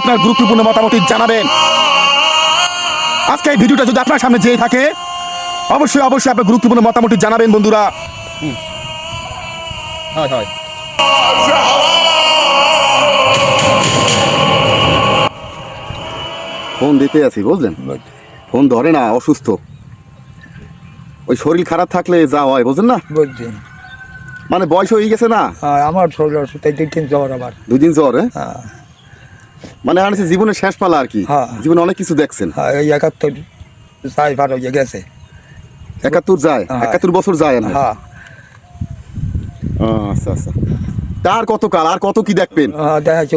আপনার গুরুত্বপূর্ণ মতামত জানাবেন। আজকে এই ভিডিওটা যদি আপনার সামনে যেয়ে থাকে অবশ্যই অবশ্যই আপনার গুরুত্বপূর্ণ মতামত জানাবেন বন্ধুরা। হয় হয়। ফোন দিতে আছি বুঝলেন? ফোন ধরে না অসুস্থ। ওই শরীর খারাপ থাকলে যা হয় বুঝলেন না? বুঝছি। মানে বয়স হয়ে গেছে না? হ্যাঁ আমার শরীর অসুস্থ এই দিন জ্বর আবার। দুদিন জ্বর হ্যাঁ? মানে আনছে জীবনের শেষ পালা আর কি। হ্যাঁ। জীবনে অনেক কিছু দেখছেন। হ্যাঁ এই একাত্তর গেছে। একাত্তর যায়? হ্যাঁ। একাত্তর বছর যায় না? আচ্ছা আচ্ছা। তার কত কাল আর কত কি দেখবেন?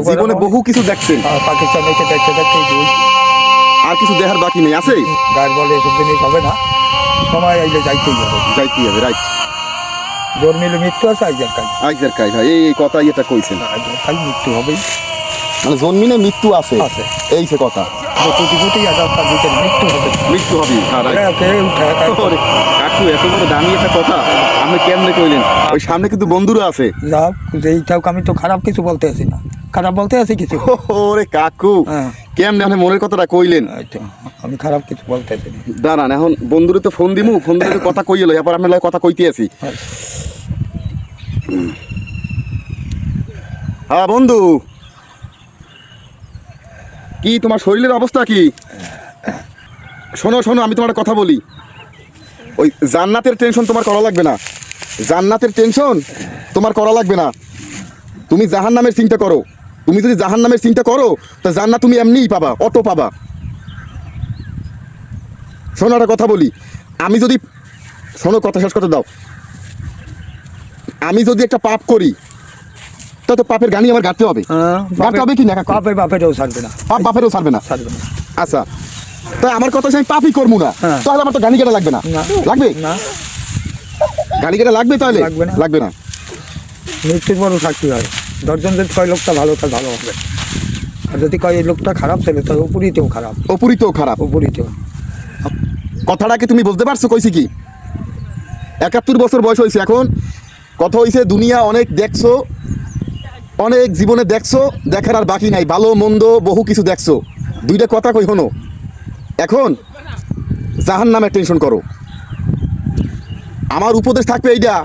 জীবনে বহু কিছু দেখছেন। পাকিস্তান এসে দেখতে দেখতে আর কিছু দেখার বাকি নেই আছে? গায়ের বলে এসব জিনিস হবে না। সময় আইলে যাইতেই হবে। হবে রাইট জোর মিলে মৃত্যু আছে আইজার কাজ। আইজার ভাই এই কথা এটা কইছেন। আইজার কাজ মৃত্যু হবেই। মানে জন্মিনে মৃত্যু আছে। এই সে কথা। ভিতরে মৃত্যু হবে। মৃত্যু হবে হ্যাঁ ওরে, কাকু এত বড় দামি একটা কথা আপনি কেমনে কইলেন? ওই সামনে কিন্তু বন্ধুরা আছে। যাও যেই থাক আমি তো খারাপ কিছু বলতে আছি না। খারাপ বলতে আছি কিছু। ওরে কাকু হ্যাঁ। কেমনে আপনি মনের কথাটা কইলেন? আমি খারাপ কিছু বলতে আছি দাঁড়ান এখন বন্ধুরে তো ফোন দিমু ফোন দিলে তো কথা কইলো এবার আপনার লাগে কথা কইতে আছি হ্যাঁ। হ্যাঁ বন্ধু। কি, তোমার শরীরের অবস্থা কি? শোনো শোনো, আমি তোমার কথা বলি। ওই জান্নাতের টেনশন তোমার করা লাগবে না। জান্নাতের টেনশন তোমার করা লাগবে না। তুমি জাহান নামের চিন্তা করো। তুমি যদি জাহান নামের চিন্তা করো, তা জান্নাত তুমি এমনিই পাবা, অটো পাবা। শোনো, একটা কথা বলি। আমি যদি শোনো, কথা শেষ করতে দাও। আমি যদি একটা পাপ করি তা তো পাপের গানি আমার হবে। হ্যাঁ, হবে কি না? বাপের বাপেরও ছাড়বে না। পাপ বাপেরও ছাড়বে না। ছাড়বে না। আচ্ছা তাই আমার কথা পাপই করব না। হ্যাঁ। তাহলে আমার তো গানি কেটে লাগবে না। লাগবে? না। গানি কেটে লাগবে তাহলে? লাগবে না। মৃত্যুর থাকতে হয়। দশজন যদি কয় লোকটা ভালো তাহলে ভালো হবে। আর যদি কয় এই লোকটা খারাপ তাহলে উপরিতেও খারাপ। অপরিত খারাপ। উপরিতেও। কথাটা কি তুমি বুঝতে পারছ? কইছি কি? একাত্তর বছর বয়স হয়েছে এখন। কথা হয়েছে দুনিয়া অনেক দেখছ অনেক জীবনে দেখছ দেখার আর বাকি নাই ভালো মন্দ বহু কিছু দেখছ। দুইটা কথা কই হনো এখন জাহান নামে টেনশন করো। আমার উপদেশ থাকবে এইটা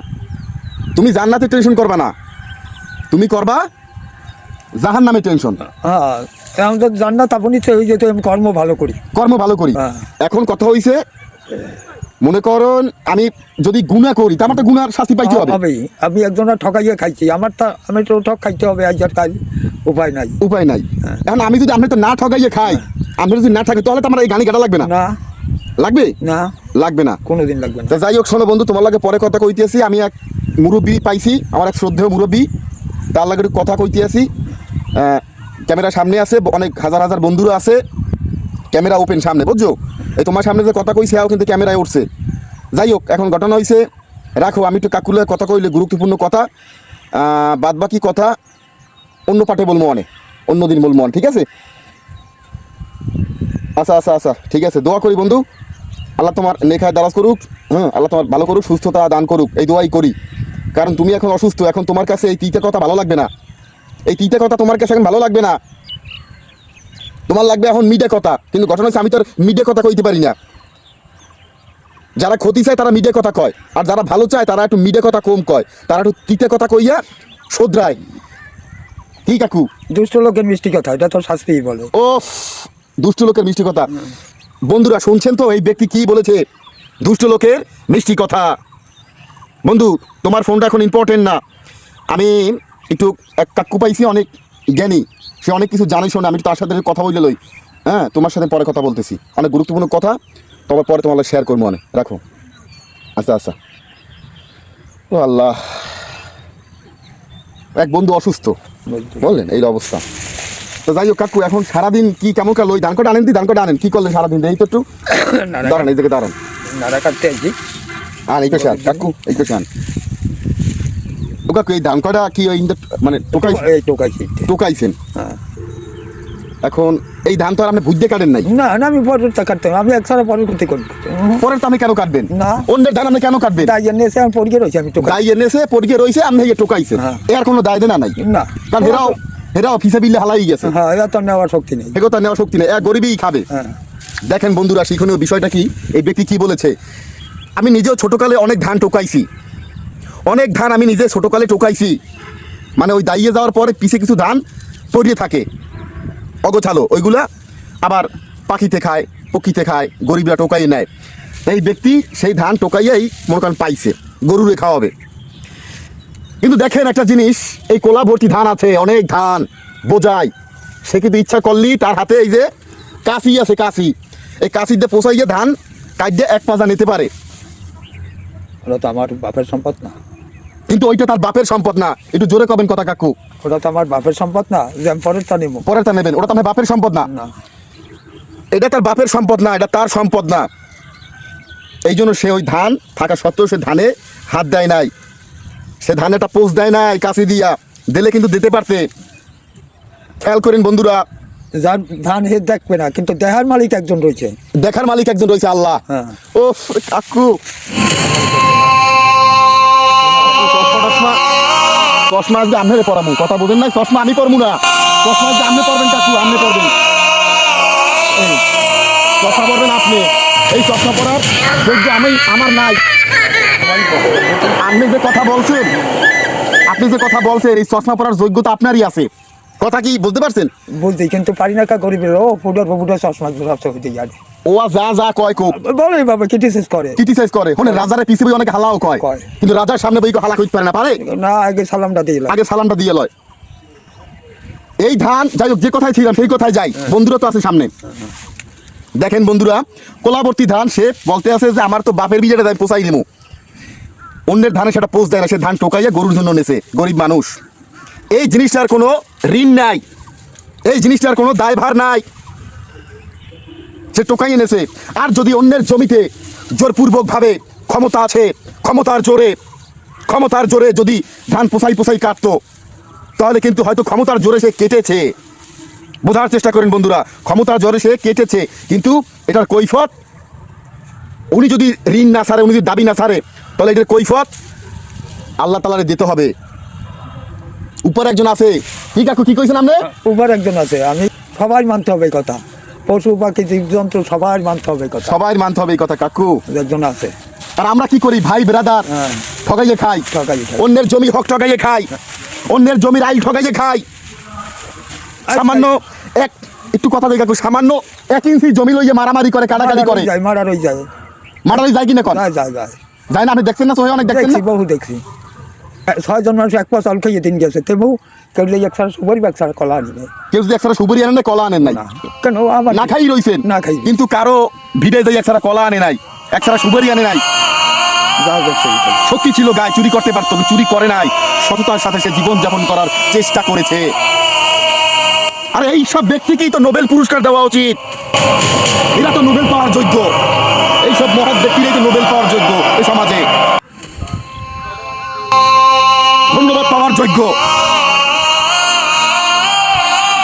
তুমি জান্নাতে টেনশন করবা না। তুমি করবা জাহান নামে টেনশন জান্নাত আপনি যেত কর্ম ভালো করি। কর্ম ভালো করি। হ্যাঁ। এখন কথা হইছে মনে করুন আমি যদি গুণা করি তা আমার তো গুনার শাস্তি পাইতে হবে। হবেই আমি একজনের ঠকাইয়ে খাইছি। আমার তা আমি তো ঠক খাইতে হবে আজ আর কাল উপায় নাই। উপায় নাই। হ্যাঁ। এখন আমি যদি আপনি তো না ঠগাইয়ে খাই আমি যদি না থাকে তাহলে তো আমার এই গানি কাটা লাগবে না। না। লাগবে? না। লাগবে না। কোনোদিন লাগবে না। তা যাই হোক শোনো বন্ধু তোমার লাগে পরে কথা কইতেছি আমি এক মুরব্বী পাইছি আমার এক শ্রদ্ধেয় মুরব্বী। তার লাগে একটু কথা কইতে আছি ক্যামেরা সামনে আছে অনেক হাজার হাজার বন্ধুরা আছে। ক্যামেরা ওপেন সামনে বুঝছ? এই তোমার সামনে যে কথা কইছে কিন্তু ক্যামেরায় উঠছে। যাই হোক, এখন ঘটনা হয়েছে রাখো, আমি একটু কাকুলে কথা কইলে গুরুত্বপূর্ণ কথা বাদ বাকি কথা অন্য পাঠে বলব অনেক, অন্য দিন বলব ঠিক আছে? আচ্ছা আচ্ছা আচ্ছা ঠিক আছে, দোয়া করি বন্ধু। আল্লাহ তোমার নেখায় দারাজ করুক হ্যাঁ আল্লাহ তোমার ভালো করুক, সুস্থতা দান করুক, এই দোয়াই করি। কারণ তুমি এখন অসুস্থ, এখন তোমার কাছে এই তিতে কথা ভালো লাগবে না। এই তিতে কথা তোমার কাছে এখন ভালো লাগবে না। তোমার লাগবে এখন মিডে কথা কিন্তু ঘটনা হচ্ছে আমি তো মিডে কথা কইতে পারি না। যারা ক্ষতি চায় তারা মিডে কথা কয় আর যারা ভালো চায় তারা একটু মিডে কথা কম কয়। তারা একটু তিতে কথা কইয়া শোধরায়। কি কাকু? দুষ্ট লোকের মিষ্টি কথা এটা তো শাস্তিই বলে। ও দুষ্ট লোকের মিষ্টি কথা। বন্ধুরা শুনছেন তো? এই ব্যক্তি কি বলেছে? দুষ্ট লোকের মিষ্টি কথা। বন্ধু তোমার ফোনটা এখন ইম্পর্টেন্ট না। আমি একটু এক কাকু পাইছি অনেক জ্ঞানী। সে অনেক কিছু জানে শোনে আমি তার সাথে কথা বলে লই। হ্যাঁ তোমার সাথে পরে কথা বলতেছি। অনেক গুরুত্বপূর্ণ কথা তোমার পরে তোমার শেয়ার করব অনেক। রাখো। আচ্ছা আচ্ছা। ও আল্লাহ। এক বন্ধু অসুস্থ। বললেন এই অবস্থা। তো যাই হোক কাকু এখন সারাদিন কি কেমন কাল? ওই দানকটা আনেন দি দানকটা আনেন। কি করলেন সারাদিন? এই তো একটু। দাঁড়ান এই দিকে দাঁড়ান। আন এই পেশান কাকু এই পেশান ও কাকু এই দানকটা কি ওই মানে টোকাই এই টোকাইছি টোকাইছেন? হ্যাঁ। এখন এই ধান তো আর আপনি বুঝতে কাটেন নাই। না না আমি পরের টা কাটতাম আমি একসাথে পরের করতে করব পরের তো আপনি কেন কাটবেন? না। অন্যের ধান আপনি কেন কাটবেন? জন্য এসে আমি পরিয়ে রয়েছে আমি টোকাই। দায় এনেছে পড়িয়ে রয়েছে আপনি এই টোকাইছেন। হ্যাঁ। এর কোনো দায় দেনা নাই। না। কারণ এরাও এরা অফিসে বিলে হালাই গেছে। হ্যাঁ এরা তো নেওয়ার শক্তি নেই। এগো তার নেওয়ার শক্তি নেই। এক গরিবই খাবে। হ্যাঁ। দেখেন বন্ধুরা শিক্ষণীয় বিষয়টা কি? এই ব্যক্তি কি বলেছে? আমি নিজেও ছোটকালে অনেক ধান টোকাইছি। অনেক ধান আমি নিজে ছোটকালে টোকাইছি। মানে ওই দাইয়ে যাওয়ার পরে পিছে কিছু ধান পড়িয়ে থাকে। অগোছালো, ওইগুলা আবার পাখিতে খায়, পক্ষীতে খায়, গরিবরা টোকাইয়ে নেয়। এই ব্যক্তি সেই ধান টোকাইয়াই মনে করেন পাইছে, গরুরে খাওয়াবে। কিন্তু দেখেন একটা জিনিস, এই কোলা ভর্তি ধান আছে, অনেক ধান বোঝায় সে কিন্তু ইচ্ছা করলি তার হাতে এই যে কাশি আছে, কাশি। এই কাশিতে পোষাইয়ে ধান কাটতে এক পাজা নিতে পারে। তো আমার বাপের সম্পদ না। কিন্তু ওইটা তার বাপের সম্পদ না। একটু জোরে কবেন কথা কাকু। ওটা তো আমার বাপের সম্পদ না যে আমি পরের তা নিব। পরের তা নেবেন ওটা তো আমার বাপের সম্পদ না। না। এটা তার বাপের সম্পদ না এটা তার সম্পদ না। এই জন্য সে ওই ধান থাকা সত্ত্বেও সে ধানে হাত দেয় নাই। সে ধানে একটা পোষ দেয় নাই কাছে দিয়া। দিলে কিন্তু দিতে পারতে। খেয়াল করেন বন্ধুরা। যার ধান হে দেখবে না কিন্তু দেহার মালিক একজন রয়েছে। দেখার মালিক একজন রয়েছে আল্লাহ। হ্যাঁ। ও কাকু। চশমা আজকে আমনে পড়াবো কথা বলেন না চশমা আমি পড়ব না। চশমা আজকে আমনে পড়বেন কাকু আমনে পড়বেন চশমা পড়বেন আপনি। এই চশমা পড়ার যোগ্য আমি, আমার নাই। আপনি যে কথা বলছেন, আপনি যে কথা বলছেন, এই চশমা পড়ার যোগ্যতা আপনারই আছে। কথা কি, বুঝতে পারছেন? বলতে কিন্তু পারি না কা গরিবের ও ফুটার ফুটার চশমা ব্যবসা হইতে যাবে ও যা যা কয় কোক বলে বাবা ক্রিটিসাইজ করে? ক্রিটিসাইজ করে? হনে রাজারে পিছে বই অনেক হালাও কয়। কয়। কিন্তু রাজার সামনে বই হালা কইতে পারে না পারে? না আগে সালামটা দিয়ে আগে সালামটা দিয়ে লয়। এই ধান যাই হোক যে কথায় ছিলাম সেই কথায় যাই। বন্ধুরা তো আছে সামনে। দেখেন বন্ধুরা কোলাবর্তী ধান সে বলতে আছে যে আমার তো বাপের বিজেটা যাই পোষাই নিমু অন্যের ধানে সেটা পোষ দেয় না সে ধান টোকাইয়া গরুর জন্য নেছে গরিব মানুষ। এই জিনিসটার কোনো ঋণ নাই। এই জিনিসটার কোনো দায়ভার নাই। সে টোকাই এনেছে, আর যদি অন্যের জমিতে জোরপূর্বকভাবে ক্ষমতা আছে, ক্ষমতার জোরে ক্ষমতার জোরে যদি ধান পোসাই পোসাই কাটতো, তাহলে কিন্তু হয়তো ক্ষমতার জোরে সে কেটেছে। বোঝার চেষ্টা করেন বন্ধুরা, ক্ষমতার জোরে সে কেটেছে, কিন্তু এটার কৈফত, উনি যদি ঋণ না ছাড়ে উনি যদি দাবি না সারে, তাহলে এটার কৈফত আল্লাহ তালারে দিতে হবে। উপর একজন আছে, কি কাকু, কি কইছেন আপনি? উবার একজন আছে, আমি সবাই মানতে হবে কথা। পশু পাখি জীবজন্তু সবাই মানতে হবে কথা। সবাই মানতে হবে এই কথা কাকু। একজন আছে। আর আমরা কি করি? ভাই ব্রাদার হ্যাঁ। ঠগাইয়ে খাই। ঠকাইয়ে খাই। অন্যের জমি হক ঠগাইয়ে খাই। অন্যের জমির আইল ঠগাইয়ে খাই। সামান্য এক একটু কথা দেখা সামান্য এক ইঞ্চি জমি লইয়ে মারামারি করে কাটাকাটি করে। যায় মারার ওই যায়। মারামারি যায় কিনা কর যায় যায় যায়। যায় না আপনি দেখছেন না? সবাই অনেক দেখছেন বহু দেখছি। ছয়জন মানুষ এক পাশ অল খেয়ে দিন গেছে তেমু কেউ যদি এক সারা সুপারি এক সারা কলা কেউ যদি একসাথে সুপুরি আনেন না, কলা আনেন নাই? কেন? আমার না খাই রইছেন। না খাই। কিন্তু কারও ভিড়ে যাই একসাথে কলা আনে নাই একসাথে সুপারি আনে নাই সত্যি ছিল গায়ে চুরি করতে পারতো চুরি করে নাই। সততার সাথে সে জীবন যাপন করার চেষ্টা করেছে। আরে এই সব ব্যক্তিকেই তো নোবেল পুরস্কার দেওয়া উচিত। এরা তো নোবেল পাওয়ার যোগ্য। এই সব মহৎ ব্যক্তিরাই তো নোবেল পাওয়ার যোগ্য এই সমাজে। ধন্যবাদ পাওয়ার যোগ্য।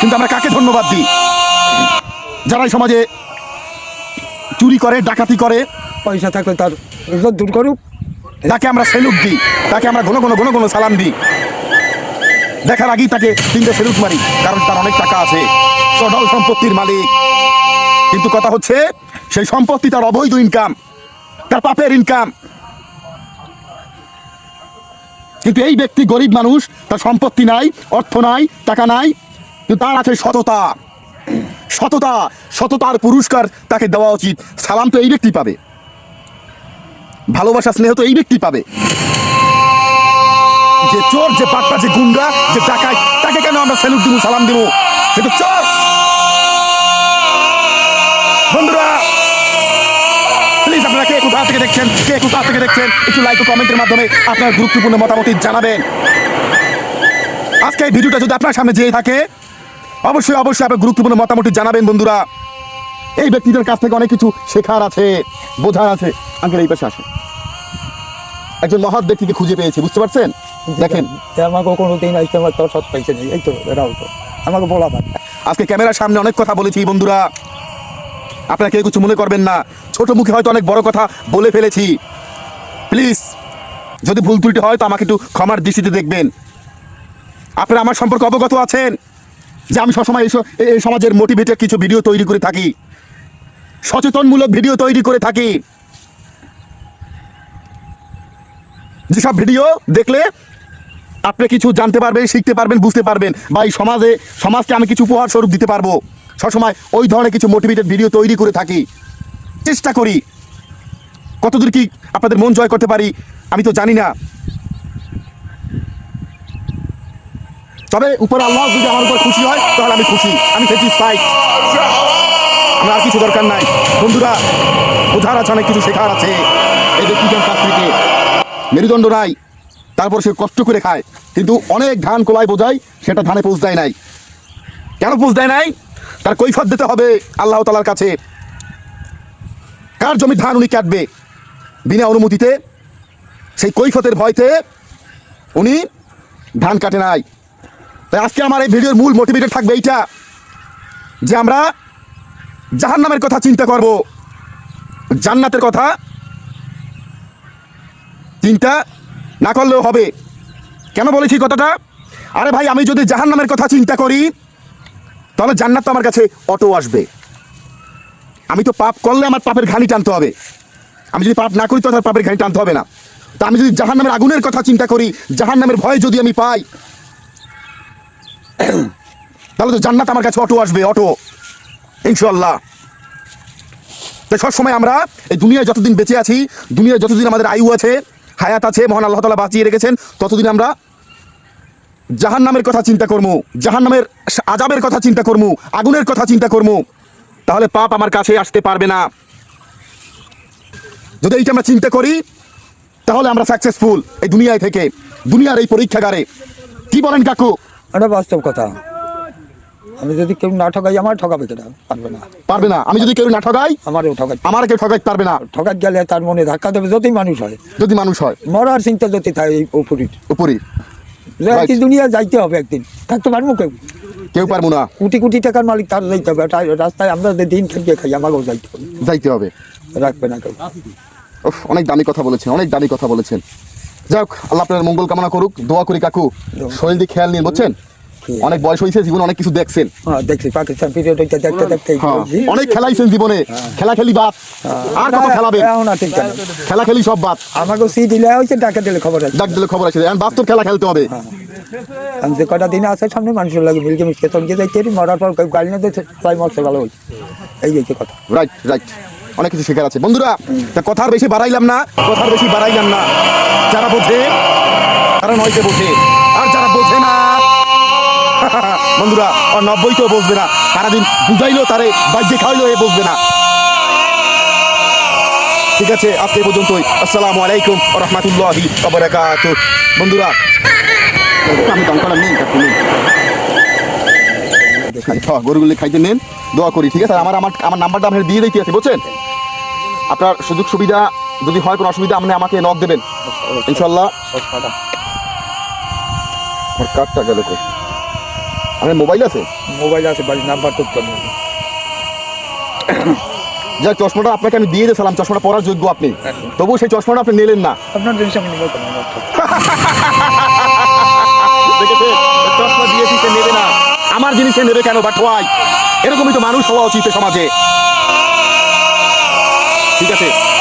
কিন্তু আমরা কাকে ধন্যবাদ দিই? যারা এই সমাজে চুরি করে ডাকাতি করে পয়সা থাকলে তার দূর করুক। তাকে আমরা সেলুট দিই তাকে আমরা ঘন ঘন ঘন ঘন সালাম দিই। দেখার আগেই তাকে তিনটে সেলুট মারি কারণ তার অনেক টাকা আছে চডল সম্পত্তির মালিক। কিন্তু কথা হচ্ছে সেই সম্পত্তি তার অবৈধ ইনকাম তার পাপের ইনকাম কিন্তু এই ব্যক্তি গরিব মানুষ তার সম্পত্তি নাই অর্থ নাই টাকা নাই কিন্তু তার আছে সততা। সততা, সততার পুরস্কার তাকে দেওয়া উচিত। সালাম তো এই ব্যক্তি পাবে। ভালোবাসা, স্নেহ তো এই ব্যক্তি পাবে। যে চোর, যে পাট্টা যে গুন্ডা, যে ডাকায় তাকে কেন আমরা স্যালুট দিব, সালাম দিব? সে তো চোর। বন্ধুরা প্লিজ আপনারা কে কোথা থেকে দেখছেন? কে কোথা থেকে দেখছেন? একটু লাইক ও কমেন্টের মাধ্যমে আপনার গুরুত্বপূর্ণ মতামত জানাবেন। আজকে এই ভিডিওটা যদি আপনার সামনে যেয়ে থাকে অবশ্যই অবশ্যই আপনার গুরুত্বপূর্ণ মতামত জানাবেন বন্ধুরা। এই ব্যক্তিদের কাছ থেকে অনেক কিছু শেখার আছে বোঝার আছে। আঙ্কেল এই পাশে আসে একজন মহৎ ব্যক্তিকে খুঁজে পেয়েছি বুঝতে পারছেন? দেখেন। আমাকে কোনো দিন আসতে আমার তোর সৎ পাইছে এই তো এরাও তো। আমাকে বলা আজকে ক্যামেরার সামনে অনেক কথা বলেছি বন্ধুরা। আপনারা কেউ কিছু মনে করবেন না। ছোট মুখে হয়তো অনেক বড় কথা বলে ফেলেছি। প্লিজ যদি ভুল ত্রুটি হয় তো আমাকে একটু ক্ষমার দৃষ্টিতে দেখবেন। আপনারা আমার সম্পর্কে অবগত আছেন? যে আমি সবসময় এই এই সমাজের মোটিভেটেড কিছু ভিডিও তৈরি করে থাকি। সচেতনমূলক ভিডিও তৈরি করে থাকি। যেসব ভিডিও দেখলে আপনি কিছু জানতে পারবেন, শিখতে পারবেন, বুঝতে পারবেন বা এই সমাজে, সমাজকে আমি কিছু উপহার স্বরূপ দিতে পারব। সবসময় ওই ধরনের কিছু মোটিভেটেড ভিডিও তৈরি করে থাকি। চেষ্টা করি। কতদূর কি আপনাদের মন জয় করতে পারি, আমি তো জানি না। তবে উপর আল্লাহ যদি আমার উপর খুশি হয়, তাহলে আমি খুশি। আমি স্যাটিসফাইড আমার আর কিছু দরকার নাই। বন্ধুরা, বোঝার আছে অনেক কিছু শেখার আছে। এই ব্যক্তিটার কাছ থেকে মেরুদণ্ড নাই। তারপর সে কষ্ট করে খায়। কিন্তু অনেক ধান কোলায় বোঝায়, সেটা ধানে পৌঁছ দেয় নাই। কেন পৌঁছ দেয় নাই? তার কৈফত দিতে হবে আল্লাহ তালার কাছে। কার জমি ধান উনি কাটবে? বিনা অনুমতিতে। সেই কৈফতের ভয়তে উনি ধান কাটে নাই। তাই আজকে আমার এই ভিডিওর মূল মোটিভেটেড থাকবে এইটা, যে আমরা জাহান্নামের কথা চিন্তা করব। জান্নাতের কথা চিন্তা না করলেও হবে। কেন বলেছি কথাটা? আরে ভাই, আমি যদি জাহান্নামের কথা চিন্তা করি, তাহলে জান্নাত তো আমার কাছে অটো আসবে। আমি তো পাপ করলে আমার পাপের ঘানি টানতে হবে। আমি যদি পাপ না করি, তো তার পাপের ঘানি টানতে হবে না। তা আমি যদি জাহান্নামের আগুনের কথা চিন্তা করি, জাহান্নামের ভয় যদি আমি পাই তাহলে তো জান্নাত আমার কাছে অটো আসবে, অটো। ইনশাল্লাহ তাই সবসময় আমরা এই দুনিয়ায় যতদিন বেঁচে আছি, দুনিয়ায় যতদিন আমাদের আয়ু আছে, হায়াত আছে, মহান আল্লাহ তালা বাঁচিয়ে রেখেছেন, ততদিন আমরা জাহান নামের কথা চিন্তা করব জাহান নামের আজাবের কথা চিন্তা করব আগুনের কথা চিন্তা করব তাহলে পাপ আমার কাছে আসতে পারবে না। যদি এইটা আমরা চিন্তা করি, তাহলে আমরা সাকসেসফুল এই দুনিয়ায় থেকে, দুনিয়ার এই পরীক্ষাগারে। কি বলেন কাকু? এটা বাস্তব কথা। আমি যদি কেউ না ঠকাই আমার ঠকাবে কেনা পারবে না। পারবে না। আমি যদি কেউ না ঠগাই আমারও ঠকাই আমার কেউ ঠগাইতে পারবে না। ঠকাই গেলে তার মনে ধাক্কা দেবে যতই মানুষ হয়। যদি মানুষ হয়। মরার চিন্তা যদি থাকে Right. একদিন দুনিয়া যাইতে হবে একদিন। থাকতে পারব কেউ? কেউ পারব না। কোটি কোটি টাকার মালিক তার যাইতে হবে। রাস্তায় আমরা যে দিন থেকে খাই আমাকেও যাইতে হবে। যাইতে হবে। রাখবে না কেউ। অনেক দামি কথা বলেছেন অনেক দামি কথা বলেছেন। যাক আল্লাহ আপনার মঙ্গল কামনা করুক দোয়া করি কাকু। শরীর দিয়ে খেয়াল নিন বুঝছেন? অনেক বয়স হয়েছে জীবনে অনেক কিছু দেখছেন। হ্যাঁ দেখছি পাকিস্তান দেখতে দেখতে এই হ্যাঁ। অনেক খেলাইছেন জীবনে। খেলা খেলি বাদ আর কত কেন খেলা খেলি সব বাদ আমাকেও সি দিলে হয়েছে ডাকে দিলে খবর আছে। ডাক দিলে খবর আছে। এখন বাস্তব খেলা খেলতে হবে। আমি যে কটা দিন আছে সামনে মানুষের লাগে মিলকে মিশকে তলকে যাইতে মরার পর গাড়ি না দিতে তাই মরতে ভালো হয়েছে। এই হচ্ছে কথা। রাইট রাইট অনেক কিছু শেখার আছে। বন্ধুরা, তা কথার বেশি বাড়াইলাম না, কথার বেশি বাড়াইলাম না। যারা বোঝে, তারা নয়তে বোঝে, আর যারা বোঝে না, বন্ধুরা, আর নব্বই তো বসবে না। সারাদিন বুঝাইলো তারে, বাজ্যে খাইলো এ বসবে না। ঠিক আছে, আজকে পর্যন্তই। আসসালামু আলাইকুম রহমতুল্লাহি বারাকাতু বন্ধুরা, আমি দমকলা নেই গরুগুলি খাইতে নেন, দোয়া করি, ঠিক আছে? আমার আমার আমার নাম্বারটা আপনার দিয়ে দিতে আছে, বুঝছেন? আপনার সুযোগ সুবিধা যদি হয় কোনো অসুবিধা আপনি আমাকে নক দেবেন। ইনশাল্লাহ আমার কার্ডটা গেল কই? আমার মোবাইল আছে? মোবাইল আছে বাড়ির নাম্বার করে যাক চশমাটা আপনাকে আমি দিয়ে দিয়েছিলাম চশমাটা পরার যোগ্য আপনি। তবুও সেই চশমাটা আপনি নিলেন না। আপনার জিনিস আমি নেব তো। চশমা দিয়েছি সে নেবে না। আমার জিনিস নেবে কেন বাট ওয়াই এরকমই তো মানুষ হওয়া উচিত সমাজে। ঠিক আছে।